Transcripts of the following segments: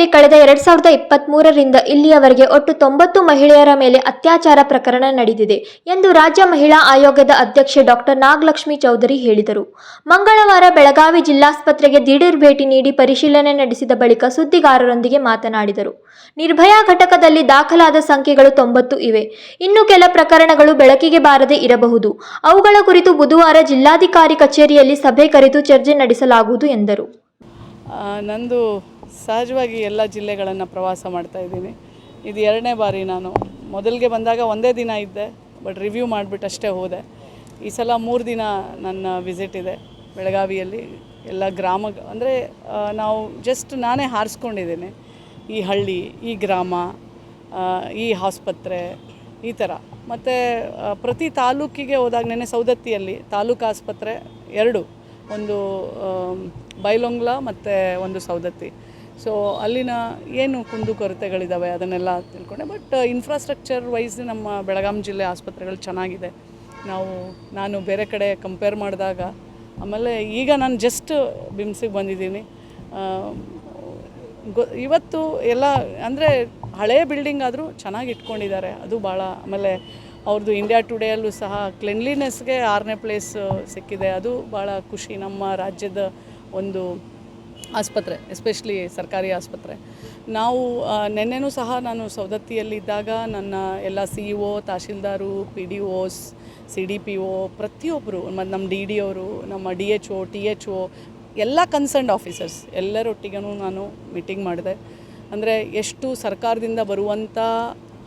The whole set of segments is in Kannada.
ಜಿಲ್ಲೆಯಲ್ಲಿ ಕಳೆದ ಎರಡ್ ಸಾವಿರದ ಇಪ್ಪತ್ಮೂರರಿಂದ ಇಲ್ಲಿಯವರೆಗೆ ಒಟ್ಟು ತೊಂಬತ್ತು ಮಹಿಳೆಯರ ಮೇಲೆ ಅತ್ಯಾಚಾರ ಪ್ರಕರಣ ನಡೆದಿದೆ ಎಂದು ರಾಜ್ಯ ಮಹಿಳಾ ಆಯೋಗದ ಅಧ್ಯಕ್ಷೆ ಡಾಕ್ಟರ್ ನಾಗಲಕ್ಷ್ಮಿ ಚೌಧರಿ ಹೇಳಿದರು. ಮಂಗಳವಾರ ಬೆಳಗಾವಿ ಜಿಲ್ಲಾಸ್ಪತ್ರೆಗೆ ದಿಢೀರ್ ಭೇಟಿ ನೀಡಿ ಪರಿಶೀಲನೆ ನಡೆಸಿದ ಬಳಿಕ ಸುದ್ದಿಗಾರರೊಂದಿಗೆ ಮಾತನಾಡಿದರು. ನಿರ್ಭಯಾ ಘಟಕದಲ್ಲಿ ದಾಖಲಾದ ಸಂಖ್ಯೆಗಳು ತೊಂಬತ್ತು ಇವೆ. ಇನ್ನು ಕೆಲ ಪ್ರಕರಣಗಳು ಬೆಳಕಿಗೆ ಬಾರದೆ ಇರಬಹುದು. ಅವುಗಳ ಕುರಿತು ಬುಧವಾರ ಜಿಲ್ಲಾಧಿಕಾರಿ ಕಚೇರಿಯಲ್ಲಿ ಸಭೆ ಕರೆದು ಚರ್ಚೆ ನಡೆಸಲಾಗುವುದು ಎಂದರು. ನಂದು ಸಹಜವಾಗಿ ಎಲ್ಲ ಜಿಲ್ಲೆಗಳನ್ನು ಪ್ರವಾಸ ಮಾಡ್ತಾ ಇದ್ದೀನಿ. ಇದು ಎರಡನೇ ಬಾರಿ ನಾನು. ಮೊದಲಿಗೆ ಬಂದಾಗ ಒಂದೇ ದಿನ ಇದ್ದೆ, ಬಟ್ ರಿವ್ಯೂ ಮಾಡಿಬಿಟ್ಟು ಅಷ್ಟೇ ಹೋದೆ. ಈ ಸಲ ಮೂರು ದಿನ ನನ್ನ ವಿಸಿಟ್ ಇದೆ ಬೆಳಗಾವಿಯಲ್ಲಿ. ಎಲ್ಲ ಗ್ರಾಮ, ಅಂದರೆ ನಾವು ಜಸ್ಟ್ ನಾನೇ ಹಾರಿಸ್ಕೊಂಡಿದ್ದೀನಿ. ಈ ಹಳ್ಳಿ, ಈ ಗ್ರಾಮ ಈ ಆಸ್ಪತ್ರೆ, ಈ ಥರ. ಮತ್ತು ಪ್ರತಿ ತಾಲೂಕಿಗೆ ಹೋದಾಗ ನೆನೆ ಸೌದತ್ತಿಯಲ್ಲಿ ತಾಲೂಕು ಆಸ್ಪತ್ರೆ ಎರಡು. ಒಂದು ಬೈಲೊಂಗ್ಲ ಮತ್ತು ಒಂದು ಸೌದತ್ತಿ ಸೊ ಅಲ್ಲಿನ ಏನು ಕುಂದುಕೊರತೆಗಳಿದ್ದಾವೆ ಅದನ್ನೆಲ್ಲ ತಿಳ್ಕೊಂಡೆ. ಬಟ್ ಇನ್ಫ್ರಾಸ್ಟ್ರಕ್ಚರ್ ವೈಸ್ ನಮ್ಮ ಬೆಳಗಾಂ ಜಿಲ್ಲೆ ಆಸ್ಪತ್ರೆಗಳು ಚೆನ್ನಾಗಿದೆ. ನಾವು, ನಾನು ಬೇರೆ ಕಡೆ ಕಂಪೇರ್ ಮಾಡಿದಾಗ, ಆಮೇಲೆ ಈಗ ನಾನು ಜಸ್ಟ್ ಬಿಮ್ಸಿಗೆ ಬಂದಿದ್ದೀನಿ. ಗೊ, ಇವತ್ತು ಎಲ್ಲ, ಅಂದರೆ ಹಳೇ ಬಿಲ್ಡಿಂಗ್ ಆದರೂ ಚೆನ್ನಾಗಿ ಇಟ್ಕೊಂಡಿದ್ದಾರೆ. ಅದು ಭಾಳ ಆಮೇಲೆ ಅವ್ರದ್ದು ಇಂಡಿಯಾ ಟುಡೇಯಲ್ಲೂ ಸಹ ಕ್ಲೆನ್ಲಿನೆಸ್ಗೆ ಆರನೇ ಪ್ಲೇಸ್ ಸಿಕ್ಕಿದೆ. ಅದು ಭಾಳ ಖುಷಿ. ನಮ್ಮ ರಾಜ್ಯದ ಒಂದು ಆಸ್ಪತ್ರೆ ಎಸ್ಪೆಷಲಿ ಸರ್ಕಾರಿ ಆಸ್ಪತ್ರೆ. ನಾವು ನೆನ್ನೆನೂ ಸಹ ನಾನು ಸವದತ್ತಿಯಲ್ಲಿದ್ದಾಗ ನನ್ನ ಎಲ್ಲ C E O tahsildar P D Os C D P O ಪ್ರತಿಯೊಬ್ಬರು ಮತ್ತು ನಮ್ಮ ಡಿ ಡಿ ಅವರು, ನಮ್ಮ D H O T H O ಎಲ್ಲ ಕನ್ಸರ್ನ್ಡ್ ಆಫೀಸರ್ಸ್ ಎಲ್ಲರೊಟ್ಟಿಗೂ ನಾನು ಮೀಟಿಂಗ್ ಮಾಡಿದೆ. ಅಂದರೆ ಎಷ್ಟು ಸರ್ಕಾರದಿಂದ ಬರುವಂಥ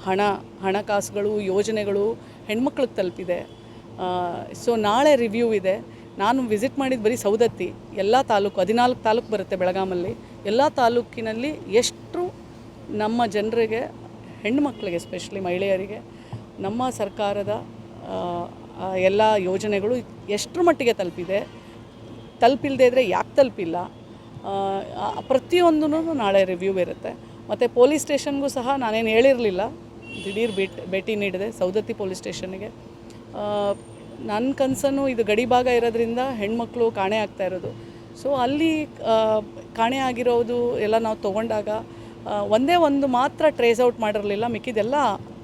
ಹಣ, ಹಣಕಾಸುಗಳು, ಯೋಜನೆಗಳು ಹೆಣ್ಮಕ್ಳಿಗೆ ತಲುಪಿದೆ. ಸೊ ನಾಳೆ ರಿವ್ಯೂ ಇದೆ. ನಾನು ವಿಸಿಟ್ ಮಾಡಿದ್ದು ಬರೀ ಸೌದತ್ತಿ, ಎಲ್ಲ ತಾಲೂಕು, ಹದಿನಾಲ್ಕು ತಾಲೂಕು ಬರುತ್ತೆ ಬೆಳಗಾಮಲ್ಲಿ. ಎಲ್ಲ ತಾಲೂಕಿನಲ್ಲಿ ಎಷ್ಟು ನಮ್ಮ ಜನರಿಗೆ ಹೆಣ್ಮಕ್ಳಿಗೆ ಎಸ್ಪೆಷಲಿ ಮಹಿಳೆಯರಿಗೆ, ನಮ್ಮ ಸರ್ಕಾರದ ಎಲ್ಲ ಯೋಜನೆಗಳು ಎಷ್ಟರ ಮಟ್ಟಿಗೆ ತಲುಪಿದೆ. ತಲುಪಿಲ್ಲದೆ ಇದ್ದರೆ ಯಾಕೆ ತಲುಪಿಲ್ಲ? ಪ್ರತಿಯೊಂದೂ ನಾಳೆ ರಿವ್ಯೂ ಇರುತ್ತೆ. ಮತ್ತು ಪೊಲೀಸ್ ಸ್ಟೇಷನ್ಗೂ ಸಹ ನಾನೇನು ಹೇಳಿರಲಿಲ್ಲ. ದಿಢೀರ್ ಭೇಟಿ ಭೇಟಿ ನೀಡಿದೆ ಸೌದತ್ತಿ ಪೊಲೀಸ್ ಸ್ಟೇಷನ್ನಿಗೆ. ನನ್ನ ಕನಸನ್ನು ಇದು ಗಡಿ ಭಾಗ ಇರೋದ್ರಿಂದ ಹೆಣ್ಮಕ್ಳು ಕಾಣೆ ಆಗ್ತಾ ಇರೋದು. ಸೊ ಅಲ್ಲಿ ಕಾಣೆ ಆಗಿರೋದು ಎಲ್ಲ ನಾವು ತೊಗೊಂಡಾಗ ಒಂದೇ ಒಂದು ಮಾತ್ರ ಟ್ರೇಸ್ ಔಟ್ ಮಾಡಿರಲಿಲ್ಲ. ಮಿಕ್ಕಿದೆಲ್ಲ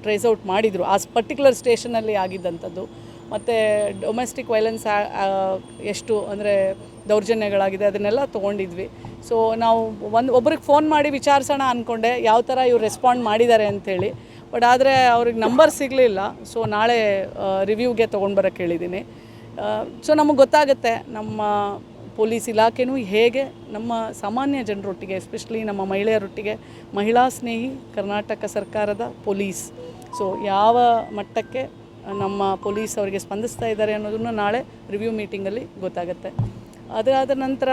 ಟ್ರೇಸ್ ಔಟ್ ಮಾಡಿದರು. ಆ ಪರ್ಟಿಕ್ಯುಲರ್ ಸ್ಟೇಷನಲ್ಲಿ ಆಗಿದ್ದಂಥದ್ದು. ಮತ್ತು ಡೊಮೆಸ್ಟಿಕ್ ವೈಲೆನ್ಸ್ ಎಷ್ಟು ಅಂದರೆ ದೌರ್ಜನ್ಯಗಳಾಗಿದೆ, ಅದನ್ನೆಲ್ಲ ತೊಗೊಂಡಿದ್ವಿ. ಸೊ ನಾವು ಒಂದು, ಒಬ್ರಿಗೆ ಫೋನ್ ಮಾಡಿ ವಿಚಾರಿಸೋಣ ಅಂದ್ಕೊಂಡೆ ಯಾವ ಥರ ಇವ್ರು ರೆಸ್ಪಾಂಡ್ ಮಾಡಿದ್ದಾರೆ ಅಂಥೇಳಿ ಬಟ್ ಆದರೆ ಅವ್ರಿಗೆ ನಂಬರ್ ಸಿಗಲಿಲ್ಲ. ಸೊ ನಾಳೆ ರಿವ್ಯೂಗೆ ತೊಗೊಂಡು ಬರೋಕ್ಕೆ ಹೇಳಿದ್ದೀನಿ ಸೊ ನಮಗೆ ಗೊತ್ತಾಗುತ್ತೆ ನಮ್ಮ ಪೊಲೀಸ್ ಇಲಾಖೆನೂ ಹೇಗೆ ನಮ್ಮ ಸಾಮಾನ್ಯ ಜನರೊಟ್ಟಿಗೆ ಎಸ್ಪೆಷಲಿ ನಮ್ಮ ಮಹಿಳೆಯರೊಟ್ಟಿಗೆ ಮಹಿಳಾ ಸ್ನೇಹಿ ಕರ್ನಾಟಕ ಸರ್ಕಾರದ ಪೊಲೀಸ್. ಸೊ ಯಾವ ಮಟ್ಟಕ್ಕೆ ನಮ್ಮ ಪೊಲೀಸ್ ಅವರಿಗೆ ಸ್ಪಂದಿಸ್ತಾ ಇದ್ದಾರೆ ಅನ್ನೋದನ್ನು ನಾಳೆ ರಿವ್ಯೂ ಮೀಟಿಂಗಲ್ಲಿ ಗೊತ್ತಾಗುತ್ತೆ. ಅದಾದ ನಂತರ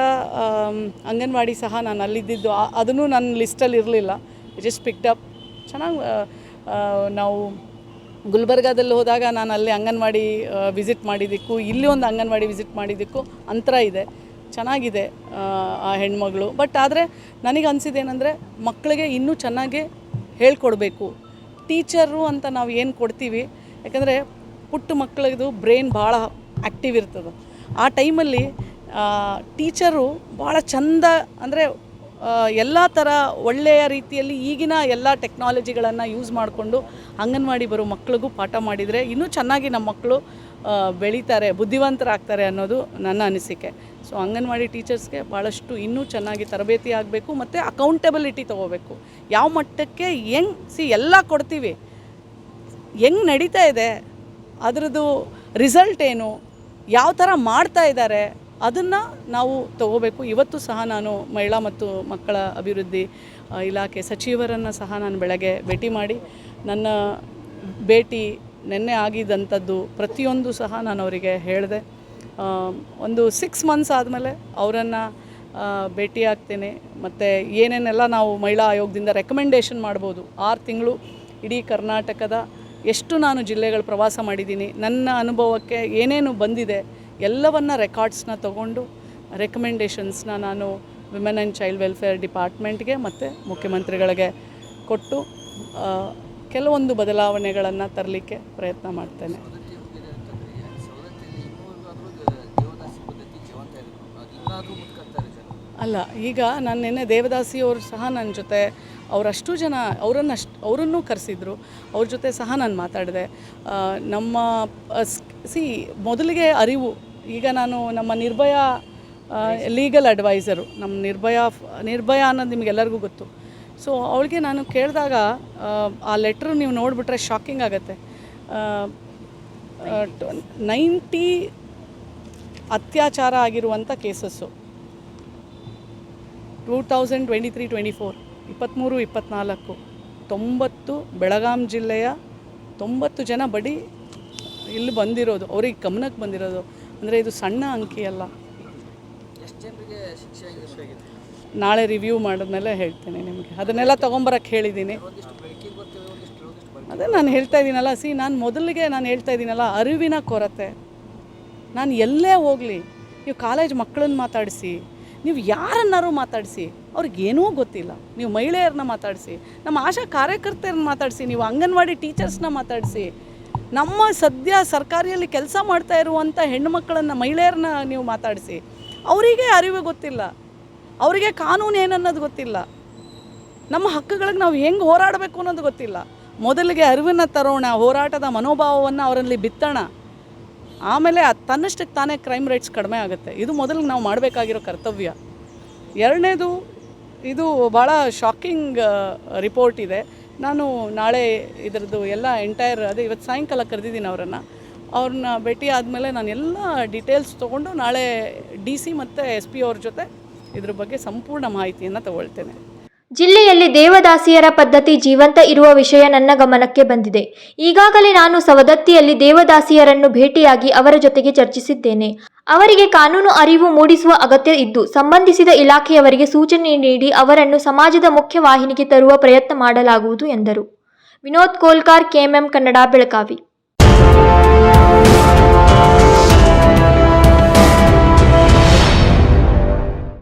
ಅಂಗನವಾಡಿ ಸಹ ನಾನು ಅಲ್ಲಿದ್ದಿದ್ದು ಅದನ್ನು ನನ್ನ ಲಿಸ್ಟಲ್ಲಿ ಇರಲಿಲ್ಲ. ಜಸ್ಟ್ ಪಿಕ್ಡ್ ಅಪ್ ಚೆನ್ನಾಗಿ ನಾವು ಗುಲ್ಬರ್ಗಾದಲ್ಲಿ ಹೋದಾಗ ನಾನು ಅಲ್ಲಿ ಅಂಗನವಾಡಿ ವಿಸಿಟ್ ಮಾಡಿದ್ದಕ್ಕೂ ಇಲ್ಲಿ ಒಂದು ಅಂಗನವಾಡಿ ವಿಸಿಟ್ ಮಾಡಿದ್ದಕ್ಕೂ ಅಂತರ ಇದೆ. ಚೆನ್ನಾಗಿದೆ ಆ, ಹೆಣ್ಮಗಳು. ಬಟ್ ಆದರೆ ನನಗೆ ಅನಿಸಿದ್ದೇನೆಂದರೆ ಮಕ್ಕಳಿಗೆ ಇನ್ನೂ ಚೆನ್ನಾಗಿ ಹೇಳ್ಕೊಡ್ಬೇಕು. ಟೀಚರು ಅಂತ ನಾವು ಏನು ಕೊಡ್ತೀವಿ ಯಾಕಂದರೆ ಪುಟ್ಟ ಮಕ್ಕಳದು ಬ್ರೈನ್ ಭಾಳ ಆ್ಯಕ್ಟಿವ್ ಇರ್ತದೆ. ಆ ಟೈಮಲ್ಲಿ ಟೀಚರು ಭಾಳ ಚಂದ ಅಂದರೆ ಎಲ್ಲ ಥರ ಒಳ್ಳೆಯ ರೀತಿಯಲ್ಲಿ ಈಗಿನ ಎಲ್ಲ ಟೆಕ್ನಾಲಜಿಗಳನ್ನು ಯೂಸ್ ಮಾಡಿಕೊಂಡು ಅಂಗನವಾಡಿ ಬರೋ ಮಕ್ಳಿಗೂ ಪಾಠ ಮಾಡಿದರೆ ಇನ್ನೂ ಚೆನ್ನಾಗಿ ನಮ್ಮ ಮಕ್ಕಳು ಬೆಳೀತಾರೆ, ಬುದ್ಧಿವಂತರಾಗ್ತಾರೆ ಅನ್ನೋದು ನನ್ನ ಅನಿಸಿಕೆ. ಸೊ ಅಂಗನವಾಡಿ ಟೀಚರ್ಸ್ಗೆ ಭಾಳಷ್ಟು ಇನ್ನೂ ಚೆನ್ನಾಗಿ ತರಬೇತಿ ಆಗಬೇಕು ಮತ್ತು ಅಕೌಂಟೆಬಿಲಿಟಿ ತೊಗೋಬೇಕು. ಯಾವ ಮಟ್ಟಕ್ಕೆ ಹೆಂಗ್, ಸಿ ಎಲ್ಲ ಕೊಡ್ತೀವಿ. ಹೆಂಗೆ ನಡೀತಾ ಇದೆ, ಅದರದ್ದು ರಿಸಲ್ಟ್ ಏನು, ಯಾವ ಥರ ಮಾಡ್ತಾ ಇದ್ದಾರೆ ಅದನ್ನು ನಾವು ತಗೋಬೇಕು. ಇವತ್ತು ಸಹ ನಾನು ಮಹಿಳಾ ಮತ್ತು ಮಕ್ಕಳ ಅಭಿವೃದ್ಧಿ ಇಲಾಖೆ ಸಚಿವರನ್ನು ಸಹ ನಾನು ಬೆಳಗ್ಗೆ ಭೇಟಿ ಮಾಡಿ ನನ್ನ ಭೇಟಿ ನಿನ್ನೆ ಆಗಿದ್ದಂಥದ್ದು ಪ್ರತಿಯೊಂದು ಸಹ ನಾನು ಅವರಿಗೆ ಹೇಳಿದೆ. ಒಂದು ಸಿಕ್ಸ್ ಮಂತ್ಸ್ ಆದಮೇಲೆ ಅವರನ್ನು ಭೇಟಿ ಆಗ್ತೇನೆ. ಮತ್ತು ಏನೇನೆಲ್ಲ ನಾವು ಮಹಿಳಾ ಆಯೋಗದಿಂದ ರೆಕಮೆಂಡೇಷನ್ ಮಾಡ್ಬೋದು. ಆರು ತಿಂಗಳು ಇಡೀ ಕರ್ನಾಟಕದ ಎಷ್ಟು ನಾನು ಜಿಲ್ಲೆಗಳು ಪ್ರವಾಸ ಮಾಡಿದ್ದೀನಿ, ನನ್ನ ಅನುಭವಕ್ಕೆ ಏನೇನು ಬಂದಿದೆ ಎಲ್ಲವನ್ನ ರೆಕಾರ್ಡ್ಸ್ನ ತಗೊಂಡು ರೆಕಮೆಂಡೇಷನ್ಸ್ನ ನಾನು ವಿಮೆನ್ ಆ್ಯಂಡ್ ಚೈಲ್ಡ್ ವೆಲ್ಫೇರ್ ಡಿಪಾರ್ಟ್ಮೆಂಟ್ಗೆ ಮತ್ತು ಮುಖ್ಯಮಂತ್ರಿಗಳಿಗೆ ಕೊಟ್ಟು ಕೆಲವೊಂದು ಬದಲಾವಣೆಗಳನ್ನು ತರಲಿಕ್ಕೆ ಪ್ರಯತ್ನ ಮಾಡ್ತೇನೆ. ಅಲ್ಲ ಈಗ ನಾನು ನಿನ್ನೆ ದೇವದಾಸಿಯವರು ಸಹ ನನ್ನ ಜೊತೆ ಅವರಷ್ಟು ಜನ ಅವರನ್ನು ಅಷ್ಟು ಅವರನ್ನೂ ಕರೆಸಿದ್ರು. ಅವ್ರ ಜೊತೆ ಸಹ ನಾನು ಮಾತಾಡಿದೆ. ನಮ್ಮ ಸಿ ಮೊದಲಿಗೆ ಅರಿವು ಈಗ ನಾನು ನಮ್ಮ ನಿರ್ಭಯ ಲೀಗಲ್ ಅಡ್ವೈಸರು ನಮ್ಮ ನಿರ್ಭಯ ನಿರ್ಭಯ ಅನ್ನೋದು ನಿಮಗೆಲ್ಲರಿಗೂ ಗೊತ್ತು. ಸೊ ಅವಳಿಗೆ ನಾನು ಕೇಳಿದಾಗ, ಆ ಲೆಟ್ರ್ ನೀವು ನೋಡಿಬಿಟ್ರೆ ಶಾಕಿಂಗ್ ಆಗುತ್ತೆ. ನೈಂಟಿ ಅತ್ಯಾಚಾರ ಆಗಿರುವಂಥ cases two thousand twenty three twenty four ಇಪ್ಪತ್ತ್ಮೂರು ಇಪ್ಪತ್ತ್ನಾಲ್ಕು ತೊಂಬತ್ತು ಬೆಳಗಾಂ ಜಿಲ್ಲೆಯ ತೊಂಬತ್ತು ಜನ ಬಡಿ ಇಲ್ಲಿ ಬಂದಿರೋದು, ಅವ್ರಿಗೆ ಗಮನಕ್ಕೆ ಬಂದಿರೋದು. ಅಂದರೆ ಇದು ಸಣ್ಣ ಅಂಕಿ ಅಲ್ಲ. ನಾಳೆ ರಿವ್ಯೂ ಮಾಡಿದ್ಮೇಲೆ ಹೇಳ್ತೇನೆ ನಿಮಗೆ. ಅದನ್ನೆಲ್ಲ ತೊಗೊಂಬರಕ್ಕೆ ಹೇಳಿದ್ದೀನಿ ಅದೇ ನಾನು ಹೇಳ್ತಾ ಇದ್ದೀನಲ್ಲ ಸಿ ನಾನು ಮೊದಲಿಗೆ ನಾನು ಹೇಳ್ತಾ ಇದ್ದೀನಲ್ಲ ಅರಿವಿನ ಕೊರತೆ. ನಾನು ಎಲ್ಲೇ ಹೋಗಲಿ ನೀವು ಕಾಲೇಜ್ ಮಕ್ಕಳನ್ನ ಮಾತಾಡಿಸಿ ನೀವು ಯಾರನ್ನಾರು ಮಾತಾಡಿಸಿ ಅವ್ರಿಗೇನೂ ಗೊತ್ತಿಲ್ಲ. ನೀವು ಮಹಿಳೆಯರನ್ನ ಮಾತಾಡಿಸಿ ನಮ್ಮ ಆಶಾ ಕಾರ್ಯಕರ್ತೆಯರನ್ನ ಮಾತಾಡಿಸಿ ನೀವು ಅಂಗನವಾಡಿ ಟೀಚರ್ಸ್ನ ಮಾತಾಡಿಸಿ ನಮ್ಮ ಸದ್ಯ ಸರ್ಕಾರಿಯಲ್ಲಿ ಕೆಲಸ ಮಾಡ್ತಾ ಇರುವಂಥ ಹೆಣ್ಣುಮಕ್ಕಳನ್ನು, ಮಹಿಳೆಯರನ್ನ ನೀವು ಮಾತಾಡಿಸಿ, ಅವರಿಗೆ ಅರಿವು ಗೊತ್ತಿಲ್ಲ. ಅವರಿಗೆ ಕಾನೂನು ಏನನ್ನೋದು ಗೊತ್ತಿಲ್ಲ. ನಮ್ಮ ಹಕ್ಕುಗಳಿಗೆ ನಾವು ಹೆಂಗೆ ಹೋರಾಡಬೇಕು ಅನ್ನೋದು ಗೊತ್ತಿಲ್ಲ. ಮೊದಲಿಗೆ ಅರಿವನ್ನು ತರೋಣ, ಹೋರಾಟದ ಮನೋಭಾವವನ್ನು ಅವರಲ್ಲಿ ಬಿತ್ತೋಣ. ಆಮೇಲೆ ತನ್ನಷ್ಟಕ್ಕೆ ತಾನೇ ಕ್ರೈಮ್ ರೇಟ್ಸ್ ಕಡಿಮೆ ಆಗುತ್ತೆ. ಇದು ಮೊದಲಿಗೆ ನಾವು ಮಾಡಬೇಕಾಗಿರೋ ಕರ್ತವ್ಯ. ಎರಡನೇದು, ಇದು ಭಾಳ ಶಾಕಿಂಗ್ ರಿಪೋರ್ಟ್ ಇದೆ. ನಾನು ನಾಳೆ ಇದರದ್ದು ಎಲ್ಲ ಎಂಟೈರ್ ಅದೇ ಇವತ್ತು ಸಾಯಂಕಾಲ ಕರೆದಿದ್ದೀನಿ ಅವರನ್ನು. ಅವ್ರನ್ನ ಭೇಟಿ ಆದಮೇಲೆ ನಾನು ಎಲ್ಲ ಡೀಟೇಲ್ಸ್ ತೊಗೊಂಡು ನಾಳೆ ಡಿ ಸಿ ಮತ್ತು ಎಸ್ ಪಿ ಅವ್ರ ಜೊತೆ ಇದ್ರ ಬಗ್ಗೆ ಸಂಪೂರ್ಣ ಮಾಹಿತಿಯನ್ನು ತಗೊಳ್ತೇನೆ. ಜಿಲ್ಲೆಯಲ್ಲಿ ದೇವದಾಸಿಯರ ಪದ್ಧತಿ ಜೀವಂತ ಇರುವ ವಿಷಯ ನನ್ನ ಗಮನಕ್ಕೆ ಬಂದಿದೆ. ಈಗಾಗಲೇ ನಾನು ಸವದತ್ತಿಯಲ್ಲಿ ದೇವದಾಸಿಯರನ್ನು ಭೇಟಿಯಾಗಿ ಅವರ ಜೊತೆಗೆ ಚರ್ಚಿಸಿದ್ದೇನೆ. ಅವರಿಗೆ ಕಾನೂನು ಅರಿವು ಮೂಡಿಸುವ ಅಗತ್ಯ ಇದ್ದು, ಸಂಬಂಧಿಸಿದ ಇಲಾಖೆಯವರಿಗೆ ಸೂಚನೆ ನೀಡಿ ಅವರನ್ನು ಸಮಾಜದ ಮುಖ್ಯ ವಾಹಿನಿಗೆ ತರುವ ಪ್ರಯತ್ನ ಮಾಡಲಾಗುವುದು ಎಂದರು. ವಿನೋದ್ ಕೋಲ್ಕಾರ್, ಕೆಎಂಎಂ ಕನ್ನಡ, ಬೆಳಗಾವಿ.